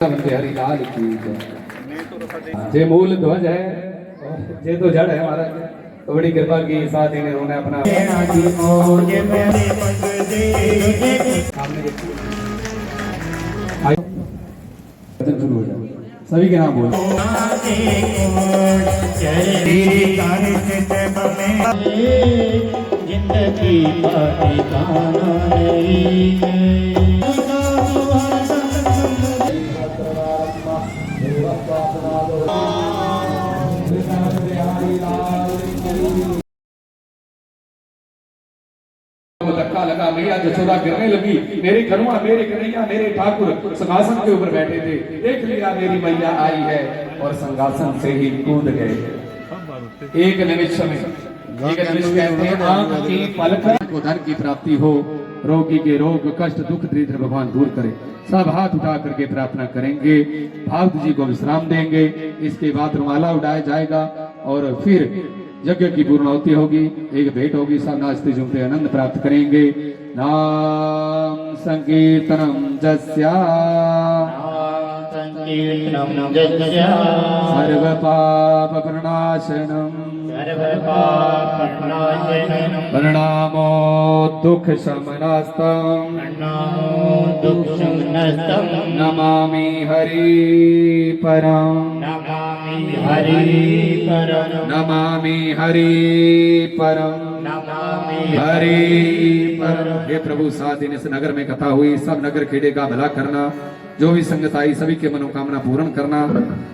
बिहारी लाल की जय जे मूल ध्वज है और जे तो जड़ है महाराज तो बड़ी कृपा की साथ ही इन्होंने अपना शुरू हो जाए सभी के नाम बोलो ज़िंदगी जसोदा गिरने लगी। मेरे करुआ मेरे कन्हैया, मेरे ठाकुर सिंहासन के ऊपर बैठे थे। देख लिया, मेरी मैया आई है और सिंहासन से ही कूद गए। एक निमिष में, एक निमिष कहते हैं को धन की प्राप्ति हो, रोगी के रोग, कष्ट, दुख, दरिद्र भगवान दूर करे। सब हाथ उठा करके प्रार्थना करेंगे। भावत जी को विश्राम देंगे। इसके बाद रुमाला उड़ाया जाएगा और फिर यज्ञ की पूर्णाहुति होगी एक भेंट होगी सब नाचते झूमते आनंद प्राप्त करेंगे नाम संकीर्तनम जस्या संकीर्तनम जस्य सर्व पाप प्रणाशनम सर्वपापनाशनम् प्रणामो दुख शमनास्तम प्रणामो दुःखसंनस्तम् नमामि हरि परम नमामि हरि परम नमामि हरि परम नमामि हरि पर हे प्रभु सात दिन इस नगर में कथा हुई सब नगर खेड़े का भला करना जो भी संगत आई, सभी के मनोकामना पूर्ण करना।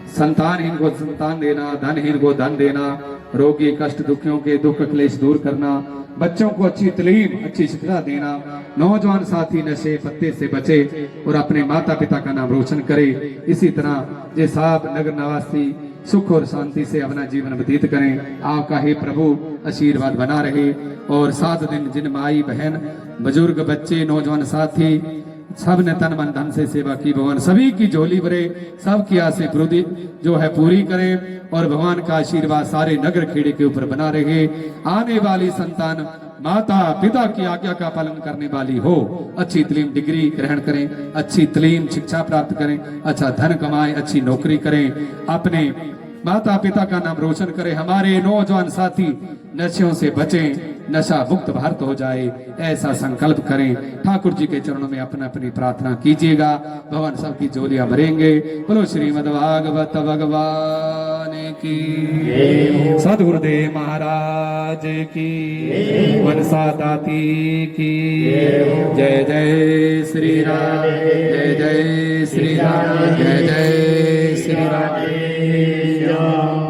संतानहीन को संतान देना धनहीन को धन देना, रोगी कष्ट, दुखियों के दुख क्लेश दूर करना, बच्चों को अच्छी तलीम, अच्छी शिक्षा देना, नौजवान साथी नशे, पत्ते से बचे और अपने माता पिता का नाम रोशन करे। इसी तरह ये सात नगर निवासी, सुख और शांति से अपना जीवन व्यतीत करें। आपका ही प्रभु आशीर्वाद बना रहे। और सात दिन जिन माई बहन, बुज़ुर्ग बच्चे, नौजवान साथी सबने तन मन धन से सेवा की। भगवान सभी की झोली भरे, सबकी आसे पूरी जो है पूरी करे और भगवान का आशीर्वाद सारे नगर खेड़े के ऊपर बना रहे। आने वाली संतान माता, पिता की आज्ञा का पालन करने वाली हो। अच्छी तलीम डिग्री ग्रहण करें, अच्छी तलीम शिक्षा प्राप्त करें अच्छा धन कमाएँ, अच्छी नौकरी करें। अपने माता पिता का नाम रोशन करें। हमारे नौजवान साथी, नशों से बचें। नशा मुक्त भारत हो जाए ऐसा संकल्प करें ठाकुर जी के चरणों में अपना अपनी प्रार्थना कीजिएगा भगवान सबकी जोलियां भरेंगे बोलो श्रीमद भागवत भगवान की सदगुरुदेव महाराज की मनसा दाती की जय जय श्री राम जय जय श्री राम जय जय श्री राम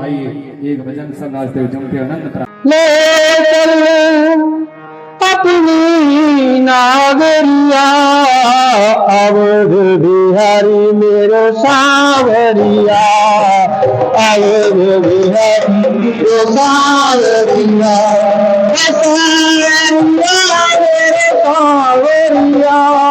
आइए एक भजन सब नाचते हुए झूमते हुए आनंद प्राप्त नागरिया अवध बिहारी मेरो सावरिया अवध बिहारी मेरो सावरिया सावरिया मेरे सावरिया सावरिया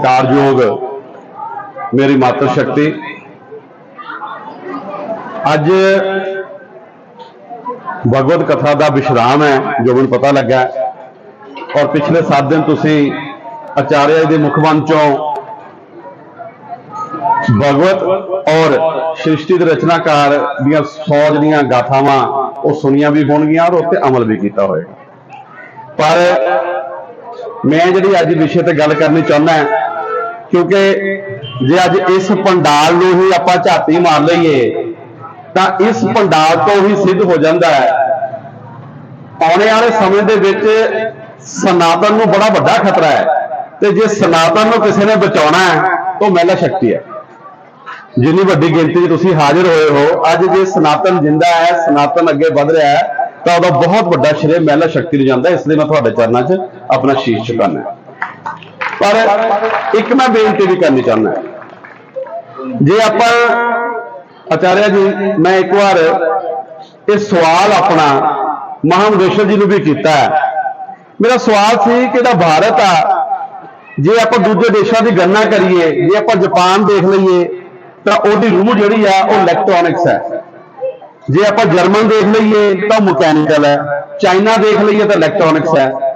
ਸਤਿਕਾਰਯੋਗ ਮੇਰੀ ਮਾਤਰ ਸ਼ਕਤੀ। ਅੱਜ ਭਗਵਤ ਕਥਾ ਦਾ ਵਿਸ਼ਰਾਮ ਹੈ, ਜੋ ਮੈਨੂੰ ਪਤਾ ਲੱਗਾ ਔਰ ਪਿਛਲੇ 7 ਦਿਨ ਤੁਸੀਂ ਆਚਾਰਿਆ ਜੀ ਦੇ ਮੁਖ ਚੋਂ ਭਗਵਤ ਔਰ ਸ੍ਰਿਸ਼ਟੀ ਦੇ ਰਚਨਾਕਾਰ ਦੀਆਂ 100 ਜਿਹੜੀਆਂ ਗਾਥਾਵਾਂ, ਉਹ ਸੁਣੀਆਂ ਵੀ ਹੋਣਗੀਆਂ ਔਰ ਉੱਤੇ ਅਮਲ ਵੀ ਕੀਤਾ ਹੋਏਗਾ। ਪਰ ਮੈਂ ਜਿਹੜੀ ਅੱਜ ਵਿਸ਼ੇ ਤੇ ਗੱਲ ਕਰਨੀ ਚਾਹੁੰਦਾ ਹਾਂ ਕਿਉਂਕਿ ਜੇ ਅੱਜ ਇਸ ਪੰਡਾਲ ਨੂੰ ਹੀ ਆਪਾਂ ਝਾਤੀ ਮਾਰ ਲਈਏ, ਤਾਂ ਇਸ ਪੰਡਾਲ ਤੋਂ ਹੀ ਸਿੱਧ ਹੋ ਜਾਂਦਾ ਹੈ। ਆਉਣੇ ਵਾਲੇ ਸਮੇਂ ਦੇ ਵਿੱਚ ਸਨਾਤਨ ਨੂੰ ਬੜਾ ਵੱਡਾ ਖਤਰਾ ਹੈ ਤੇ ਜੇ ਸਨਾਤਨ ਨੂੰ ਕਿਸੇ ਨੇ ਬਚਾਉਣਾ ਹੈ ਉਹ ਮਹਿਲਾ ਸ਼ਕਤੀ ਹੈ। ਜਿੰਨੀ ਵੱਡੀ ਗਿਣਤੀ 'ਚ ਤੁਸੀਂ ਹਾਜ਼ਰ ਹੋਏ ਹੋ, ਅੱਜ ਜੇ ਸਨਾਤਨ ਜਿੰਦਾ ਹੈ, ਸਨਾਤਨ ਅੱਗੇ ਵਧ ਰਿਹਾ ਹੈ, ਤਾਂ ਉਹਦਾ ਬਹੁਤ ਵੱਡਾ ਸ਼੍ਰੇ ਮਹਿਲਾ ਸ਼ਕਤੀ ਨੂੰ ਜਾਂਦਾ ਇਸ ਲਈ ਮੈਂ ਤੁਹਾਡੇ ਚਰਨਾਂ 'ਚ ਆਪਣਾ ਸ਼ੀਸ਼ ਝੁਕਾਉਣਾ ਪਰ ਇੱਕ ਮੈਂ ਬੇਨਤੀ ਵੀ ਕਰਨੀ ਚਾਹੁੰਦਾ। ਜੇ ਆਪਾਂ ਆਚਾਰਿਆ ਜੀ, ਮੈਂ ਇੱਕ ਵਾਰ ਇਹ ਸਵਾਲ ਆਪਣਾ ਮਹਾਮੁਦੇਸ਼ਰ ਜੀ ਨੂੰ ਵੀ ਕੀਤਾ ਹੈ। ਮੇਰਾ ਸਵਾਲ ਸੀ ਕਿ ਜਿਹੜਾ ਭਾਰਤ ਆ, ਜੇ ਆਪਾਂ ਦੂਜੇ ਦੇਸ਼ਾਂ ਦੀ ਗਣਨਾ ਕਰੀਏ, ਜੇ ਆਪਾਂ ਜਾਪਾਨ ਦੇਖ ਲਈਏ, ਤਾਂ ਉਹਦੀ ਰੂਹ ਜਿਹੜੀ ਆ, ਉਹ ਇਲੈਕਟ੍ਰੋਨਿਕਸ ਹੈ। ਜੇ ਆਪਾਂ ਜਰਮਨ ਦੇਖ ਲਈਏ, ਤਾਂ ਮਕੈਨੀਕਲ ਹੈ। ਚਾਈਨਾ ਦੇਖ ਲਈਏ, ਤਾਂ ਇਲੈਕਟ੍ਰੋਨਿਕਸ ਹੈ।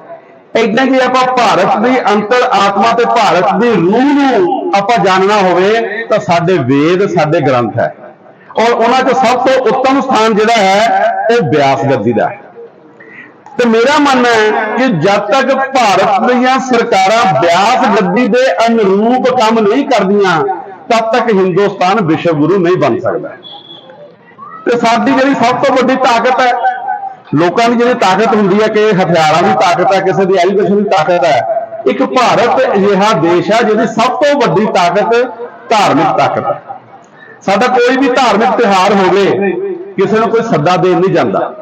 ਇਦਾਂ ਜੇ ਆਪਾਂ ਭਾਰਤ ਦੀ ਅੰਤਰ ਆਤਮਾ ਤੇ ਭਾਰਤ ਦੀ ਰੂਹ ਨੂੰ ਆਪਾਂ ਜਾਣਨਾ ਹੋਵੇ ਤਾਂ ਸਾਡੇ ਵੇਦ, ਸਾਡੇ ਗ੍ਰੰਥ ਹੈ। ਔਰ ਉਹਨਾਂ 'ਚ ਸਭ ਤੋਂ ਉੱਤਮ ਸਥਾਨ ਜਿਹੜਾ ਹੈ, ਉਹ ਬਿਆਸ ਗੱਦੀ ਦਾ ਹੈ। ਤੇ ਮੇਰਾ ਮੰਨਣਾ ਹੈ ਕਿ ਜਦ ਤੱਕ ਭਾਰਤ ਦੀਆਂ ਸਰਕਾਰਾਂ ਬਿਆਸ ਗੱਦੀ ਦੇ ਅਨੁਰੂਪ ਕੰਮ ਨਹੀਂ ਕਰਦੀਆਂ, ਤਦ ਤੱਕ ਹਿੰਦੁਸਤਾਨ ਵਿਸ਼ਵ ਗੁਰੂ ਨਹੀਂ ਬਣ ਸਕਦਾ। ਤੇ ਸਾਡੀ ਜਿਹੜੀ ਸਭ ਤੋਂ ਵੱਡੀ ਤਾਕਤ ਹੈ ਲੋਕਾਂ ਦੀ ਜਿਹੜੀ ਤਾਕਤ ਹੁੰਦੀ ਹੈ ਕਿ ਹਥਿਆਰਾਂ ਦੀ ਤਾਕਤ ਹੈ, ਕਿਸੇ ਦੀ ਐਜੂਕੇਸ਼ਨ ਦੀ ਤਾਕਤ ਹੈ, ਇੱਕ ਭਾਰਤ ਅਜਿਹਾ ਦੇਸ਼ ਹੈ ਜਿਹਦੀ ਸਭ ਤੋਂ ਵੱਡੀ ਤਾਕਤ ਧਾਰਮਿਕ ਤਾਕਤ ਹੈ। ਸਾਡਾ ਕੋਈ ਵੀ ਧਾਰਮਿਕ ਤਿਉਹਾਰ ਹੋਵੇ, ਕਿਸੇ ਨੂੰ ਕੋਈ ਸੱਦਾ ਦੇਣ ਨਹੀਂ ਜਾਂਦਾ।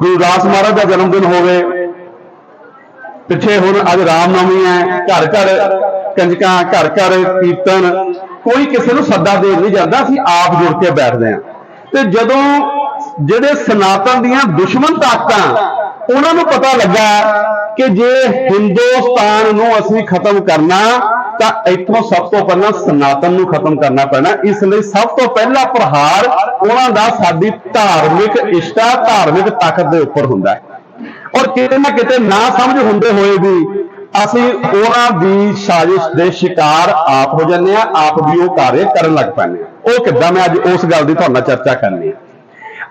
ਗੁਰੂ ਦਾਸ ਮਹਾਰਾਜ ਦਾ ਜਨਮ ਦਿਨ ਹੋਵੇ, ਪਿੱਛੇ ਹੁਣ ਅੱਜ ਰਾਮ ਰਾਮਨਵਮੀ ਹੈ, ਘਰ ਘਰ ਕੰਜਕਾਂ, ਘਰ ਘਰ ਕੀਰਤਨ, ਕੋਈ ਕਿਸੇ ਨੂੰ ਸੱਦਾ ਦੇਣ ਨਹੀਂ ਜਾਂਦਾ, ਅਸੀਂ ਆਪ ਜੁੜ ਕੇ ਬੈਠਦੇ ਹਾਂ। ਤੇ ਜਦੋਂ ਜਿਹੜੇ ਸਨਾਤਨ ਦੀਆਂ ਦੁਸ਼ਮਣ ਤਾਕਤਾਂ, ਉਹਨਾਂ ਨੂੰ ਪਤਾ ਲੱਗਾ ਕਿ ਜੇ ਹਿੰਦੁਸਤਾਨ ਨੂੰ ਅਸੀਂ ਖਤਮ ਕਰਨਾ, ਤਾਂ ਇੱਥੋਂ ਸਭ ਤੋਂ ਪਹਿਲਾਂ ਸਨਾਤਨ ਨੂੰ ਖਤਮ ਕਰਨਾ ਪੈਣਾ। ਇਸ ਲਈ ਸਭ ਤੋਂ ਪਹਿਲਾ ਪ੍ਰਹਾਰ ਉਹਨਾਂ ਦਾ ਸਾਡੀ ਧਾਰਮਿਕ ਇਸ਼ਟਾ ਧਾਰਮਿਕ ਤਾਕਤ ਦੇ ਉੱਪਰ ਹੁੰਦਾ ਹੈ। ਔਰ ਕਿਤੇ ਨਾ ਕਿਤੇ ਨਾ ਸਮਝ ਹੁੰਦੇ ਹੋਏ ਵੀ ਅਸੀਂ ਉਹਨਾਂ ਦੀ ਸਾਜ਼ਿਸ਼ ਦੇ ਸ਼ਿਕਾਰ ਆਪ ਹੋ ਜਾਂਦੇ ਆ ਆਪ ਵੀ ਉਹ ਕਾਰਜ ਕਰਨ ਲੱਗ ਪੈਂਦੇ ਆ ਉਹ ਕਿੱਦਾਂ? ਮੈਂ ਅੱਜ ਉਸ ਗੱਲ ਦੀ ਤੁਹਾਡੇ ਨਾਲ ਚਰਚਾ ਕਰਨੀ ਹੈ।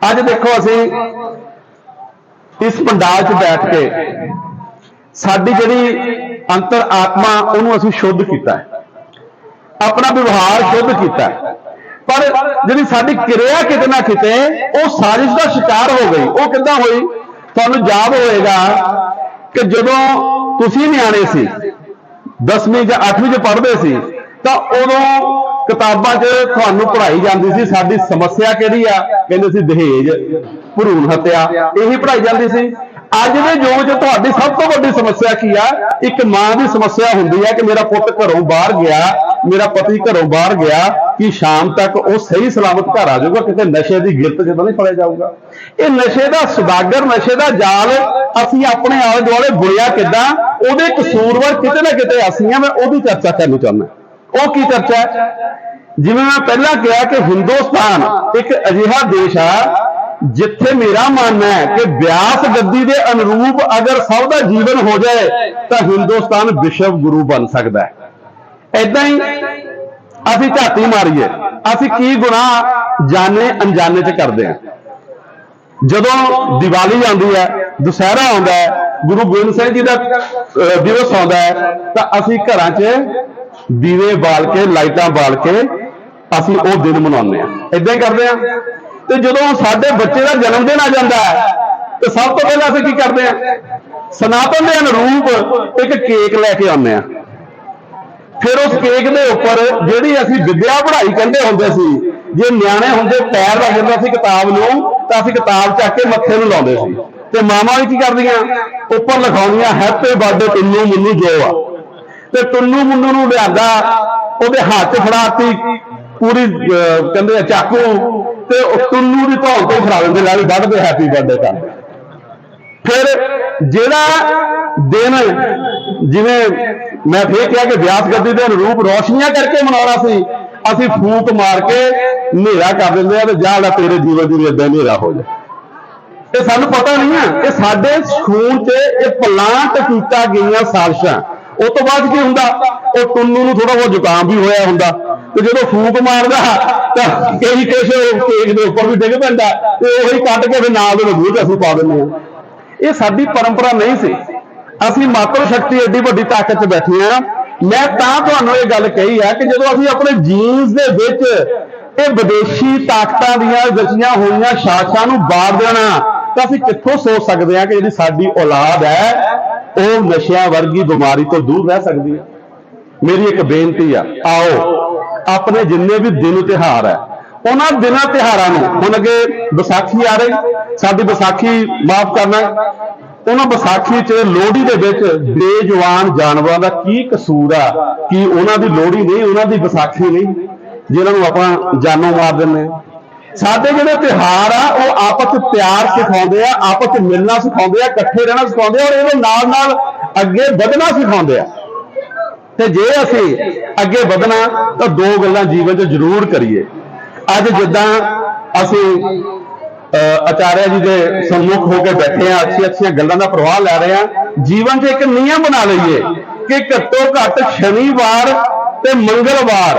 ਅੱਜ ਦੇਖੋ ਅਸੀਂ ਇਸ ਪੰਡਾਲ 'ਚ ਬੈਠ ਕੇ ਸਾਡੀ ਜਿਹੜੀ ਅੰਤਰ ਆਤਮਾ, ਉਹਨੂੰ ਅਸੀਂ ਸ਼ੁੱਧ ਕੀਤਾ ਹੈ। ਆਪਣਾ ਵਿਵਹਾਰ ਸ਼ੁੱਧ ਕੀਤਾ ਹੈ। ਪਰ ਜਿਹੜੀ ਸਾਡੀ ਕਿਰਿਆ ਕਿਤੇ ਨਾ ਕਿਤੇ, ਉਹ ਸਾਜ਼ਿਸ਼ ਦਾ ਸ਼ਿਕਾਰ ਹੋ ਗਈ। ਉਹ ਕਿੱਦਾਂ ਹੋਈ? ਤੁਹਾਨੂੰ ਯਾਦ ਹੋਏਗਾ ਕਿ ਜਦੋਂ ਤੁਸੀਂ ਨਿਆਣੇ ਸੀ 10ਵੀਂ ਜਾਂ 8ਵੀਂ ਚ ਪੜ੍ਹਦੇ ਸੀ, ਤਾਂ ਉਦੋਂ ਕਿਤਾਬਾਂ 'ਚ ਤੁਹਾਨੂੰ ਪੜ੍ਹਾਈ ਜਾਂਦੀ ਸੀ, ਸਾਡੀ ਸਮੱਸਿਆ ਕਿਹੜੀ ਆ? ਕਹਿੰਦੇ ਸੀ ਦਹੇਜ, ਭਰੂਣ ਹੱਤਿਆ, ਇਹੀ ਪੜ੍ਹਾਈ ਜਾਂਦੀ ਸੀ। ਅੱਜ ਦੇ ਯੁੱਗ 'ਚ ਤੁਹਾਡੀ ਸਭ ਤੋਂ ਵੱਡੀ ਸਮੱਸਿਆ ਕੀ ਆ? ਇੱਕ ਮਾਂ ਦੀ ਸਮੱਸਿਆ ਹੁੰਦੀ ਹੈ ਕਿ ਮੇਰਾ ਪੁੱਤ ਘਰੋਂ ਬਾਹਰ ਗਿਆ, ਮੇਰਾ ਪਤੀ ਘਰੋਂ ਬਾਹਰ ਗਿਆ, ਕਿ ਸ਼ਾਮ ਤੱਕ ਉਹ ਸਹੀ ਸਲਾਮਤ ਘਰ ਆ ਜਾਊਗਾ, ਕਿਤੇ ਨਸ਼ੇ ਦੀ ਗਿਰਤ 'ਚ ਤਾਂ ਨਹੀਂ ਫੜਿਆ ਜਾਊਗਾ। ਇਹ ਨਸ਼ੇ ਦਾ ਸੁਦਾਗਰ, ਨਸ਼ੇ ਦਾ ਜਾਲ, ਅਸੀਂ ਆਪਣੇ ਆਲੇ ਦੁਆਲੇ ਬੁਰਿਆ ਕਿੱਦਾਂ, ਉਹਦੇ ਕਸੂਰਵਾਰ ਕਿਤੇ ਨਾ ਕਿਤੇ ਅਸੀਂ ਆ, ਮੈਂ ਉਹਦੀ ਚਰਚਾ ਕਰਨੀ ਚਾਹੁੰਦਾ। ਉਹ ਕੀ ਚਰਚਾ ਜਿਵੇਂ ਮੈਂ ਪਹਿਲਾਂ ਕਿਹਾ ਕਿ ਹਿੰਦੁਸਤਾਨ ਇੱਕ ਅਜਿਹਾ ਦੇਸ਼ ਆ, ਜਿੱਥੇ ਮੇਰਾ ਮੰਨਣਾ ਹੈ ਕਿ ਵਿਆਸ ਗੱਦੀ ਦੇ ਅਨੁਰੂਪ ਅਗਰ ਸਭ ਦਾ ਜੀਵਨ ਹੋ ਜਾਏ, ਤਾਂ ਹਿੰਦੁਸਤਾਨ ਵਿਸ਼ਵ ਗੁਰੂ ਬਣ ਸਕਦਾ ਹੈ। ਐਦਾਂ ਹੀ ਅਸੀਂ ਝਾਤੀ ਮਾਰੀਏ, ਅਸੀਂ ਕੀ ਗੁਨਾਹ ਜਾਣੇ ਅਣਜਾਣੇ ਚ ਕਰਦੇ ਹਾਂ। ਜਦੋਂ ਦੀਵਾਲੀ ਆਉਂਦੀ ਹੈ, ਦੁਸਹਿਰਾ ਆਉਂਦਾ ਹੈ, ਗੁਰੂ ਗੋਬਿੰਦ ਸਿੰਘ ਜੀ ਦਾ ਦਿਵਸ ਆਉਂਦਾ ਹੈ, ਤਾਂ ਅਸੀਂ ਘਰਾਂ 'ਚ ਦੀਵੇ ਬਾਲ ਕੇ, ਲਾਈਟਾਂ ਬਾਲ ਕੇ ਅਸੀਂ ਉਹ ਦਿਨ ਮਨਾਉਂਦੇ ਹਾਂ। ਇਦਾਂ ਹੀ ਕਰਦੇ ਹਾਂ। ਤੇ ਜਦੋਂ ਸਾਡੇ ਬੱਚੇ ਦਾ ਜਨਮ ਦਿਨ ਆ ਜਾਂਦਾ ਹੈ, ਤੇ ਸਭ ਤੋਂ ਪਹਿਲਾਂ ਅਸੀਂ ਕੀ ਕਰਦੇ ਹਾਂ? ਸਨਾਤਨ ਦੇ ਅਨੁਰੂਪ ਇੱਕ ਕੇਕ ਲੈ ਕੇ ਆਉਂਦੇ ਹਾਂ। ਫਿਰ ਉਸ ਕੇਕ ਦੇ ਉੱਪਰ ਜਿਹੜੀ ਅਸੀਂ ਵਿਦਿਆ ਪੜ੍ਹਾਈ ਕਹਿੰਦੇ ਹੁੰਦੇ ਸੀ, ਜੇ ਨਿਆਣੇ ਹੁੰਦੇ ਪੈਰ ਲੱਗ ਜਾਂਦਾ ਸੀ ਕਿਤਾਬ ਨੂੰ, ਤਾਂ ਅਸੀਂ ਕਿਤਾਬ ਚੱਕ ਕੇ ਮੱਥੇ ਨੂੰ ਲਾਉਂਦੇ ਸੀ। ਤੇ ਮਾਮਾ ਵੀ ਕੀ ਕਰਦੀਆਂ? ਉੱਪਰ ਲਿਖਾਉਂਦੀਆਂ ਹੈਪੀ ਬਰਥਡੇ ਟੁੰਨੂ ਮੁੰਨੂ ਜੋ ਆ। ਤੇ ਟੁੰਨੂ ਮੁੰਨੂ ਨੂੰ ਲਿਆਂਦਾ, ਉਹਦੇ ਹੱਥ 'ਚ ਫੜਾਤੀ, ਪੂਰੀ ਕਹਿੰਦੇ ਆ ਚਾਕੂ, ਤੇ ਟੁੰਨੂ ਦੀ ਧੌਲ ਤੋਂ ਫੜਾ ਦਿੰਦੇ ਨਾਲੇ ਵੱਢਦੇ ਹੈਪੀ ਬਰਥਡੇ ਕਰਦੇ ਫਿਰ ਜਿਹੜਾ ਦਿਨ, ਜਿਵੇਂ ਮੈਂ ਫੇਰ ਕਿਹਾ ਕਿ ਵਿਆਸ ਗੱਦੀ ਦੇ ਅਨੁਰੂਪ ਰੋਸ਼ਨੀਆਂ ਕਰਕੇ ਮਨਾਉਣਾ ਸੀ, ਅਸੀਂ ਫੂਕ ਮਾਰ ਕੇ ਹਨੇਰਾ ਕਰ ਦਿੰਦੇ ਆ ਤੇ ਜਾ ਤੇਰੇ ਜੀਵਨ ਦੀ ਇਦਾਂ ਹਨੇਰਾ ਹੋ ਜਾ। ਇਹ ਸਾਨੂੰ ਪਤਾ ਨਹੀਂ ਆ ਇਹ ਸਾਡੇ ਖੂਨ 'ਚ ਇਹ ਪਲਾਂਟ ਕੀਤਾ ਗਈਆਂ ਸਾਜ਼ਿਸ਼ਾਂ ਉਹ ਤੋਂ ਬਾਅਦ ਕੀ ਹੁੰਦਾ? ਉਹ ਟੁੰਨੂ ਨੂੰ ਥੋੜਾ ਬਹੁਤ ਜ਼ੁਕਾਮ ਵੀ ਹੋਇਆ ਹੁੰਦਾ। ਤੇ ਜਦੋਂ ਫੂਕ ਮਾਰਦਾ, ਤਾਂ ਕਈ ਕੁਛ ਕੇਕ ਦੇ ਉੱਪਰ ਵੀ ਡਿੱਗ ਪੈਂਦਾ। ਤੇ ਉਹੀ ਕੱਟ ਕੇ ਫਿਰ ਨਾਲ ਦੇ ਮੂੰਹ 'ਚ ਅਸੀਂ ਪਾ ਦਿੰਦੇ ਹਾਂ। ਇਹ ਸਾਡੀ ਪਰੰਪਰਾ ਨਹੀਂ ਸੀ। ਅਸੀਂ ਮਾਤਰ ਸ਼ਕਤੀ ਐਡੀ ਵੱਡੀ ਤਾਕਤ 'ਚ ਬੈਠੇ ਆ ਮੈਂ ਤਾਂ ਤੁਹਾਨੂੰ ਇਹ ਗੱਲ ਕਹੀ ਆ ਕਿ ਜਦੋਂ ਅਸੀਂ ਆਪਣੇ ਜੀਨਸ ਦੇ ਵਿੱਚ ਇਹ ਵਿਦੇਸ਼ੀ ਤਾਕਤਾਂ ਦੀਆਂ ਰਚੀਆਂ ਹੋਈਆਂ ਸ਼ਾਖਾਂ ਨੂੰ ਬਾੜ ਦੇਣਾ, ਤਾਂ ਅਸੀਂ ਕਿੱਥੋਂ ਸੋਚ ਸਕਦੇ ਹਾਂ ਕਿ ਜਿਹੜੀ ਸਾਡੀ ਔਲਾਦ ਹੈ ਉਹ ਨਸ਼ਿਆਂ ਵਰਗੀ ਬਿਮਾਰੀ ਤੋਂ ਦੂਰ ਰਹਿ ਸਕਦੀ ਹੈ। ਮੇਰੀ ਇੱਕ ਬੇਨਤੀ ਆ, ਆਓ, ਆਪਣੇ ਜਿੰਨੇ ਵੀ ਦਿਨ ਤਿਹਾਰ ਹੈ, ਉਹਨਾਂ ਦਿਨਾਂ ਤਿਹਾਰਾਂ ਨੂੰ, ਹੁਣ ਅੱਗੇ ਵਿਸਾਖੀ ਆ ਰਹੀ, ਸਾਡੀ ਵਿਸਾਖੀ ਮਾਫ ਕਰਨਾ ਉਹਨਾਂ ਵਿਸਾਖੀ 'ਚ ਲੋਹੜੀ ਦੇ ਵਿੱਚ ਬੇਜਵਾਨ ਜਾਨਵਰਾਂ ਦਾ ਕੀ ਕਸੂਰ ਆ, ਕਿ ਉਹਨਾਂ ਦੀ ਲੋਹੜੀ ਨਹੀਂ, ਉਹਨਾਂ ਦੀ ਵਿਸਾਖੀ ਨਹੀਂ ਜਿਹਨਾਂ ਨੂੰ ਆਪਾਂ ਜਾਨੋਂ ਮਾਰ ਦਿੰਦੇ ਹਾਂ। ਸਾਡੇ ਜਿਹੜੇ ਤਿਹਾਰ ਆ ਉਹ ਆਪਸ 'ਚ ਪਿਆਰ ਸਿਖਾਉਂਦੇ ਆ ਆਪਸ 'ਚ ਮਿਲਣਾ ਸਿਖਾਉਂਦੇ ਆ ਇਕੱਠੇ ਰਹਿਣਾ ਸਿਖਾਉਂਦੇ ਆ ਔਰ ਇਹਦੇ ਨਾਲ ਨਾਲ ਅੱਗੇ ਵਧਣਾ ਸਿਖਾਉਂਦੇ ਆ। ਤੇ ਜੇ ਅਸੀਂ ਅੱਗੇ ਵਧਣਾ ਤਾਂ ਦੋ ਗੱਲਾਂ ਜੀਵਨ 'ਚ ਜ਼ਰੂਰ ਕਰੀਏ। ਅੱਜ ਜਿੱਦਾਂ ਅਸੀਂ ਅਹ, ਆਚਾਰਿਆ ਜੀ ਦੇ ਸੰਮੁਖ ਹੋ ਕੇ ਬੈਠੇ ਆ ਅੱਛੀ ਅੱਛੀਆਂ ਗੱਲਾਂ ਦਾ ਪ੍ਰਵਾਹ ਲੈ ਰਹੇ ਆ ਜੀਵਨ 'ਚ ਇੱਕ ਨਿਯਮ ਬਣਾ ਲਈਏ ਕਿ ਘੱਟੋ ਘੱਟ ਸ਼ਨੀਵਾਰ ਤੇ ਮੰਗਲਵਾਰ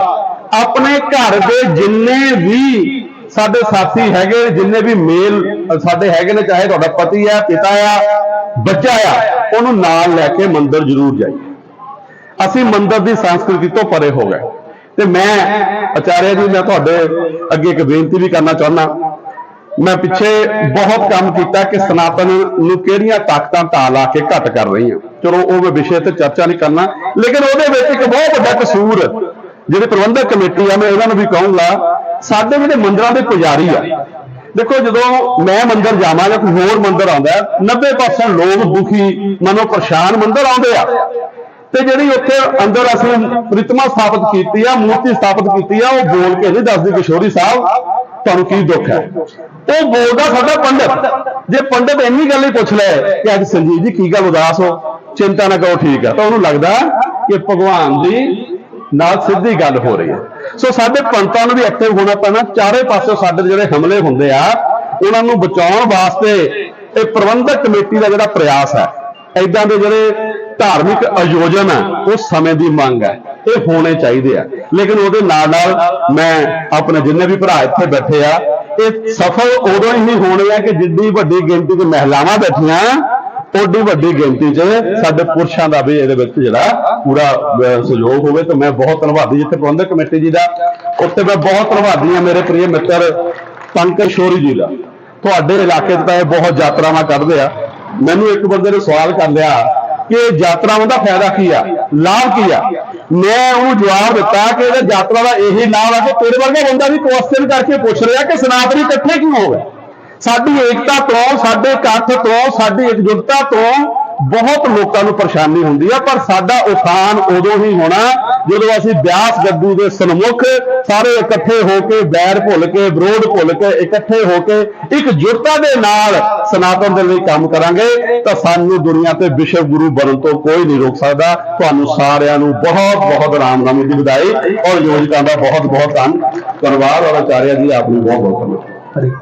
ਆਪਣੇ ਘਰ ਦੇ ਜਿੰਨੇ ਵੀ ਸਾਡੇ ਸਾਥੀ ਹੈਗੇ ਜਿੰਨੇ ਵੀ ਮੇਲ ਸਾਡੇ ਹੈਗੇ ਨੇ, ਚਾਹੇ ਤੁਹਾਡਾ ਪਤੀ ਆ, ਪਿਤਾ ਆ, ਬੱਚਾ ਆ, ਉਹਨੂੰ ਨਾਲ ਲੈ ਕੇ ਮੰਦਿਰ ਜ਼ਰੂਰ ਜਾਈਏ। ਅਸੀਂ ਮੰਦਿਰ ਦੀ ਸੰਸਕ੍ਰਿਤੀ ਤੋਂ ਪਰੇ ਹੋ ਗਏ। ਤੇ ਮੈਂ ਆਚਾਰਿਆ ਜੀ, ਮੈਂ ਤੁਹਾਡੇ ਅੱਗੇ ਇੱਕ ਬੇਨਤੀ ਵੀ ਕਰਨਾ ਚਾਹੁੰਦਾ। ਮੈਂ ਪਿੱਛੇ ਬਹੁਤ ਕੰਮ ਕੀਤਾ ਕਿ ਸਨਾਤਨ ਨੂੰ ਕਿਹੜੀਆਂ ਤਾਕਤਾਂ ਢਾਹ ਲਾ ਕੇ ਘੱਟ ਕਰ ਰਹੀਆਂ ਚਲੋ, ਉਹ ਵਿਸ਼ੇ ਤੇ ਚਰਚਾ ਨਹੀਂ ਕਰਨਾ, ਲੇਕਿਨ ਉਹਦੇ ਵਿੱਚ ਇੱਕ ਬਹੁਤ ਵੱਡਾ ਕਸੂਰ ਜਿਹੜੇ ਪ੍ਰਬੰਧਕ ਕਮੇਟੀ ਆ ਮੈਂ ਇਹਨਾਂ ਨੂੰ ਵੀ ਕਹੂੰਗਾ ਸਾਡੇ ਜਿਹੜੇ ਮੰਦਰਾਂ ਦੇ ਪੁਜਾਰੀ ਆ ਦੇਖੋ ਜਦੋਂ ਮੈਂ ਮੰਦਰ ਜਾਵਾਂ ਜਾਂ ਕੋਈ ਹੋਰ ਮੰਦਰ ਆਉਂਦਾ ਹੈ, 90% ਲੋਕ ਦੁਖੀ ਮਨੋਂ ਪਰੇਸ਼ਾਨ ਮੰਦਰ ਆਉਂਦੇ ਆ। ਤੇ ਜਿਹੜੀ ਉੱਥੇ ਅੰਦਰ ਅਸੀਂ ਪ੍ਰਿਤਮਾ ਸਥਾਪਿਤ ਕੀਤੀ ਆ ਮੂਰਤੀ ਸਥਾਪਿਤ ਕੀਤੀ ਆ ਉਹ ਬੋਲ ਕੇ ਨਹੀਂ ਦੱਸਦੀ ਕਿਸ਼ੋਰੀ ਸਾਹਿਬ ਤੁਹਾਨੂੰ ਕੀ ਦੁੱਖ ਹੈ? ਉਹ ਬੋਲਦਾ ਸਾਡਾ ਪੰਡਤ। ਜੇ ਪੰਡਤ ਇੰਨੀ ਗੱਲ ਹੀ ਪੁੱਛ ਲੈ ਕਿ ਅੱਜ ਸੰਜੀਤ ਜੀ ਕੀ ਗੱਲ ਉਦਾਸ ਹੋ ਚਿੰਤਾ ਨਾ ਕਰੋ ਠੀਕ ਹੈ ਤਾਂ ਉਹਨੂੰ ਲੱਗਦਾ ਕਿ ਭਗਵਾਨ ਦੀ ਨਾਲ ਸਿੱਧੀ ਗੱਲ ਹੋ ਰਹੀ ਹੈ। ਸੋ ਸਾਡੇ ਪੰਡਤਾਂ ਨੂੰ ਵੀ ਐਕਟਿਵ ਹੋਣਾ ਪੈਣਾ। ਚਾਰੇ ਪਾਸੇ ਸਾਡੇ ਜਿਹੜੇ ਹਮਲੇ ਹੁੰਦੇ ਆ, ਉਹਨਾਂ ਨੂੰ ਬਚਾਉਣ ਵਾਸਤੇ ਇਹ ਪ੍ਰਬੰਧਕ ਕਮੇਟੀ ਦਾ ਜਿਹੜਾ ਪ੍ਰਯਾਸ ਹੈ ਐਦਾਂ ਦੇ ਜਿਹੜੇ ਧਾਰਮਿਕ ਆਯੋਜਨ ਆ, ਉਹ ਸਮੇਂ ਦੀ ਮੰਗ ਹੈ। ਇਹ ਹੋਣੇ ਚਾਹੀਦੇ ਆ। ਲੇਕਿਨ ਉਹਦੇ ਨਾਲ ਨਾਲ ਮੈਂ ਆਪਣੇ ਜਿੰਨੇ ਵੀ ਭਰਾ ਇੱਥੇ ਬੈਠੇ ਆ, ਇਹ ਸਫਲ ਉਦੋਂ ਹੀ ਹੋਣੇ ਆ ਕਿ ਜਿੱਡੀ ਵੱਡੀ ਗਿਣਤੀ 'ਚ ਮਹਿਲਾਵਾਂ ਬੈਠੀਆਂ ਓਡੀ ਵੱਡੀ ਗਿਣਤੀ 'ਚ ਸਾਡੇ ਪੁਰਸ਼ਾਂ ਦਾ ਵੀ ਇਹਦੇ ਵਿੱਚ ਜਿਹੜਾ ਪੂਰਾ ਸਹਿਯੋਗ ਹੋਵੇ ਤੇ ਮੈਂ ਬਹੁਤ ਧੰਨਵਾਦੀ ਜਿੱਥੇ ਪ੍ਰਬੰਧਕ ਕਮੇਟੀ ਜੀ ਦਾ। ਉੱਥੇ ਮੈਂ ਬਹੁਤ ਧੰਨਵਾਦੀ ਹਾਂ ਮੇਰੇ ਪ੍ਰਿय ਮਿੱਤਰ ਪੰਕਜ ਸ਼ੋਰੀ ਜੀ ਦਾ। ਤੁਹਾਡੇ ਇਲਾਕੇ 'ਚ ਤਾਂ ਇਹ ਬਹੁਤ ਯਾਤਰਾਵਾਂ ਕੱਢਦੇ ਆ। ਮੈਨੂੰ ਇੱਕ ਬੰਦੇ ਨੇ ਸਵਾਲ ਕਰ ਲਿਆ ਕਿ ਯਾਤਰਾਵਾਂ ਦਾ ਫਾਇਦਾ ਕੀ ਆ? ਲਾਭ ਕੀ ਆ? ਮੈਂ ਉਹਨੂੰ ਜਵਾਬ ਦਿੱਤਾ ਕਿ ਇਹਦਾ ਯਾਤਰਾ ਦਾ ਇਹੀ ਲਾਭ ਆ ਕਿ ਤੇਰੇ ਵਰਗਾ ਬੰਦਾ ਵੀ ਕੁਐਸਚਨ ਕਰਕੇ ਪੁੱਛ ਰਿਹਾ ਕਿ ਸਨਾਤਨੀ ਇਕੱਠੇ ਕਿਉਂ ਹੋ ਗਏ? ਸਾਡੀ ਏਕਤਾ ਤੋਂ, ਸਾਡੇ ਇਕੱਠ ਤੋਂ, ਸਾਡੀ ਇਕਜੁੱਟਤਾ ਤੋਂ ਬਹੁਤ ਲੋਕਾਂ ਨੂੰ ਪਰੇਸ਼ਾਨੀ ਹੁੰਦੀ ਆ, ਪਰ ਸਾਡਾ ਉਥਾਨ ਉਦੋਂ ਹੀ ਹੋਣਾ ਜਦੋਂ ਅਸੀਂ ਬਿਆਸ ਗੱਦੀ ਦੇ ਸਨਮੁਖ ਸਾਰੇ ਇਕੱਠੇ ਹੋ ਕੇ ਬੈਰ ਭੁੱਲ ਕੇ, ਵਿਰੋਧ ਭੁੱਲ ਕੇ, ਇਕੱਠੇ ਹੋ ਕੇ ਇਕਜੁੱਟਤਾ ਦੇ ਨਾਲ ਸਨਾਤਨ ਦੇ ਲਈ ਕੰਮ ਕਰਾਂਗੇ, ਤਾਂ ਸਾਨੂੰ ਦੁਨੀਆ ਤੇ ਵਿਸ਼ਵ ਗੁਰੂ ਬਣਨ ਤੋਂ ਕੋਈ ਨਹੀਂ ਰੋਕ ਸਕਦਾ। ਤੁਹਾਨੂੰ ਸਾਰਿਆਂ ਨੂੰ ਬਹੁਤ ਬਹੁਤ ਰਾਮਨਾਮੀ ਦੀ ਵਧਾਈ ਔਰ ਯੋਜਕਾਂ ਦਾ ਬਹੁਤ ਬਹੁਤ ਧੰਨ। ਧੰਨਵਾਦ ਔਰ ਆਚਾਰਿਆ ਜੀ, ਆਪ ਨੂੰ ਬਹੁਤ ਬਹੁਤ ਧੰਨਵਾਦ।